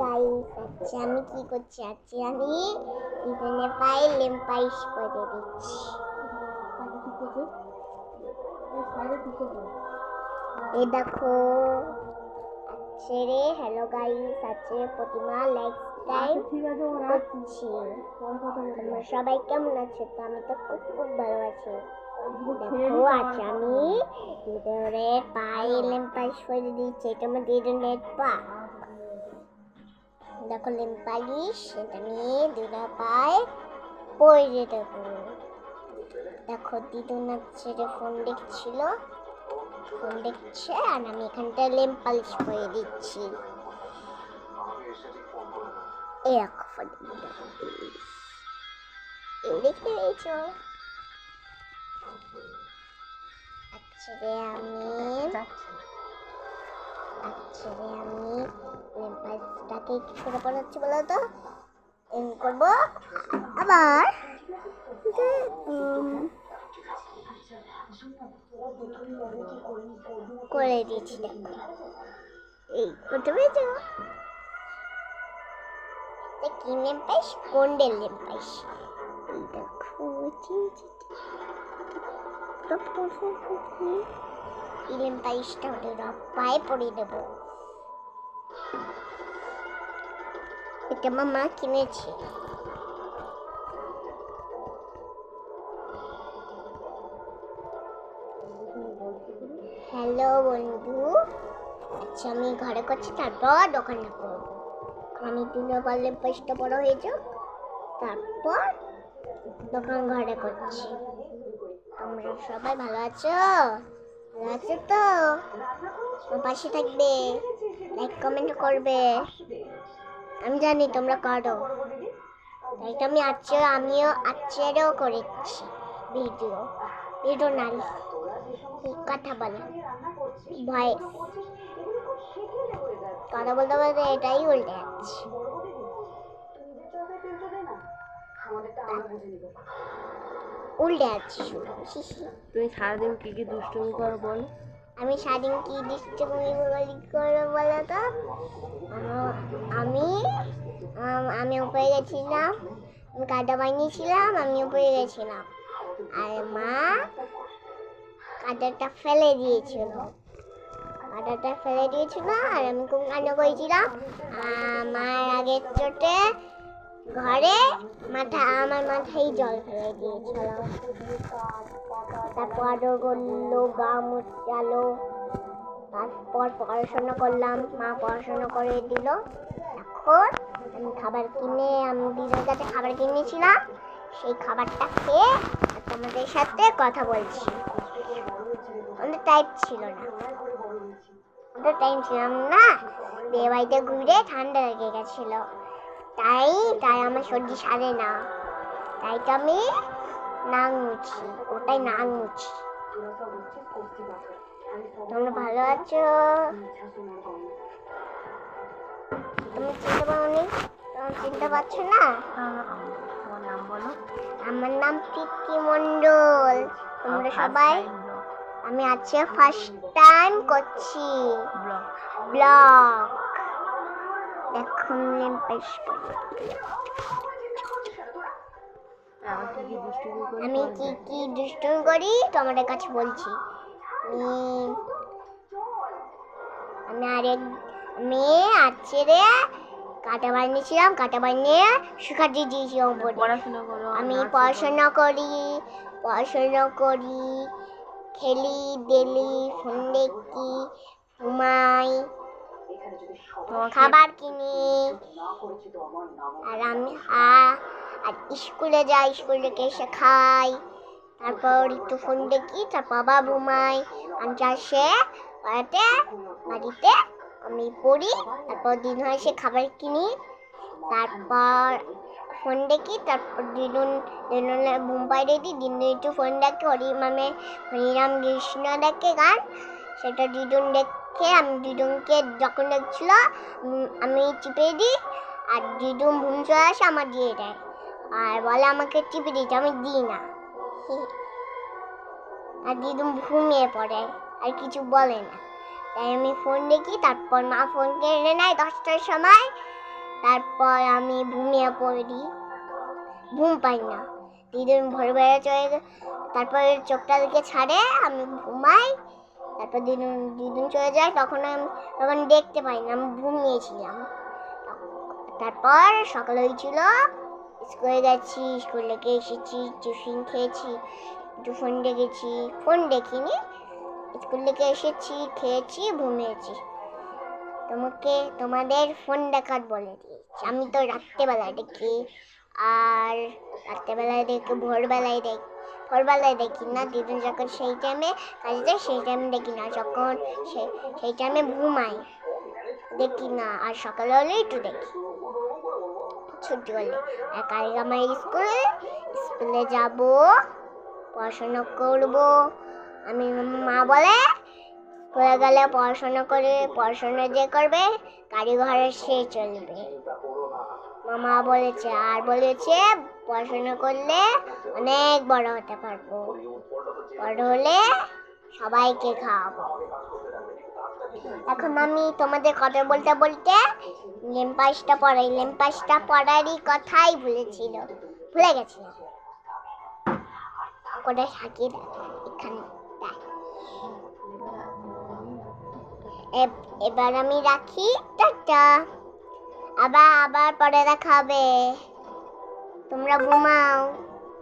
Guys আচ্ছা আমি কি করছি? আচ্ছা আমি ইভেনে পায়ে লেম্পাইশ করে দিচ্ছি। এই দেখো আছে রে হ্যালো গাইস আছে প্রতিমা টাইম আছে করছি। কথা বলব তোমরা সবাই কেমন আছো? তো আমি তো খুব খুব ভালো আছি। দেখো আচ্ছা আমি ভিতরে পায়ে লেম্পাইশ করে দিচ্ছি। এটা আমার দিদুনের পা। দেখো লেম্পালিশ সেটা নিয়ে দুটা পায়ে পরে দেবো। দেখো দিদুন ছেড়ে ফোন দেখছিল ফোন দেখছে, আর আমি এখানটায় লেম্পালিশ করে দিচ্ছি। এই দেখো ফোন এই দেখতে পেয়েছ? আচ্ছা আমি আচ্ছা আমি লেম্পাসটাকে কি করে পড়াচ্ছি বলো তো এম করব আবার করে দিয়েছি এই করতে পেরেছ কি লেম্পাইস কোন্ডের লেম্পাইস এই দেখো চিন ইলেম পাইসটা ওদের পায়ে পরিয়ে দেবো এটা আমার মা কিনেছে হ্যালো বন্ধু আচ্ছা আমি ঘরে করছি তারপর দোকানে করব আমি দিনে পারলে পাইসটা বড় হয়ে যাও তারপর দোকান ঘরে করছি তোমরা সবাই ভালো আছো ভালো আছো তো? পাশে থাকবে। লাইক কমেন্ট করবে। আমি জানি তোমরা করো। তাই তো আমি আজকে আমিও আজকেরও করেছি ভিডিও ভিডিও না কথা বলে। ভয়েস কথা বলতে বলতে এটাই উল্টে যাচ্ছে। উল্টে যাচ্ছে শুধু তুমি সারাদিন কি কি দুষ্টুমি করো বলো। আমি সারাদিন কি দুষ্টুমি করে বলো তো? আমি আমি উপরে গেছিলাম আমি কাটা বানিয়েছিলাম আমি উপরে গেছিলাম। আর মা কাটাটা ফেলে দিয়েছিল। কাটাটা ফেলে দিয়েছিল আর আমি খুব কান্না করেছিলাম। আমার আগের চোটে ঘরে মাথা, আমার মাথায় জল ফেলে দিয়েছিল। তারপর আরও করল গা মুচালো তারপর পড়াশোনা করলাম, মা পড়াশোনা করে দিল। এখন আমি খাবার কিনে, আমি দিদির কাছে খাবার কিনেছিলাম। সেই খাবারটা খেয়ে তোমাদের সাথে কথা বলছি। আমাদের টাইম ছিল না। আমাদের টাইম ছিলাম না। বিয়ে বাড়িতে ঘুরে ঠান্ডা লেগে গেছিল। তাই তাই আমার সর্দি সারে না। তাই তো আমি নাক মুছি ওটাই নাক মুছি তোমরা ভালো আছো? তুমি চিনতে পারোনি? তোমার চিনতে পারছ না? নাম বলো আমার নাম প্রীতি মণ্ডল। তোমরা সবাই আমি আজকে ফার্স্ট টাইম করছি। ব্লগ দুষ্টুমি করি আমি কি কি দুষ্টুমি করি তোমাদের কাছে বলছি আমি আরেক আমি আছে রে কাটা বানিয়েছিলাম কাটা বানিয়ে শুকাতে দিয়েছিলাম। পড়াশোনা করো আমি। পড়াশোনা করি পড়াশোনা করি খেলি দেলি ফোন দেখি ঘুমাই খাবার কিনি। আর আমি আর স্কুলে যাই, স্কুল থেকে এসে খাই। তারপর একটু ফোন দেখি, তারপর আবার ঘুমাই আমি আসে বাড়িতে বাড়িতে আমি পড়ি, তারপর দিন হয় সে খাবার কিনি। তারপর ফোন দেখি, তারপর দিদুন দিদুনে মুম্বাই দেখি, দিন একটু ফোন দেখে, হরি মামে হরিরাম কৃষ্ণ দেখে গান। সেটা দিদুন দেখে আমি দিদুনকে যখন দেখছিল আমি চিপে দিই, আর দিদুন ঘুম চলে আসে, আমার দিয়ে দেয়। আর বলে আমাকে টিপে দিতে আমি দিই না। আর দিদুন ঘুমিয়ে পড়ে, আর কিছু বলে না। তাই আমি ফোন দেখি, তারপর মা ফোন কেড়ে নেয় দশটার সময়। তারপর আমি ঘুমিয়ে পড়ি। ঘুম পাই না। দিদুন ভোরবেলা চলে তারপর চোখটা দিকে ছাড়ে, আমি ঘুমাই। তারপর দিদুন দিদুন চলে যায়, তখন আমি তখন দেখতে পাই না, আমি ঘুমিয়েছিলাম তারপর সকাল হয়েছিল, স্কুলে গেছি, স্কুল থেকে এসেছি টিউশন খেয়েছি, একটু ফোন দেখেছি, ফোন দেখিনি, স্কুল থেকে এসেছি, খেয়েছি, ঘুমিয়েছি। তোমাকে, তোমাদের ফোন দেখার বলে দিয়েছি। আমি তো রাত্রেবেলায় দেখি, আর রাত্রেবেলায় দেখি ভোরবেলায় দেখি। ভোরবেলায় দেখি না, দিদুন যখন সেই টাইমে কাজে যায়, সেই টাইমে দেখি না, যখন সে, সেই টাইমে ঘুমাই দেখি না, আর সকালে হলে একটু দেখি। ছুটি হলে, আর কালকে আমার স্কুল, স্কুলে যাব, পড়াশোনা করব। আমি মা বলে, স্কুলে গেলে পড়াশোনা করে, পড়াশোনা যে করবে কারিঘরে সে চলবে। মামা বলেছে, আর বলেছে পড়াশোনা করলে অনেক বড় হতে পারব। বড় হলে সবাইকে খাওয়াবো। এখন আমি তোমাদের কথা বলতে বলতে লেম্পাসটা পড়াই। লেম্পাসটা পড়ারই কথাই ভুলেছিল। ভুলে গেছিলাম। কোথায় থাকি এখানে? এব- এবার আমি রাখি। টাটা। আবার আবার পরে দেখা হবে। তোমরা ঘুমাও।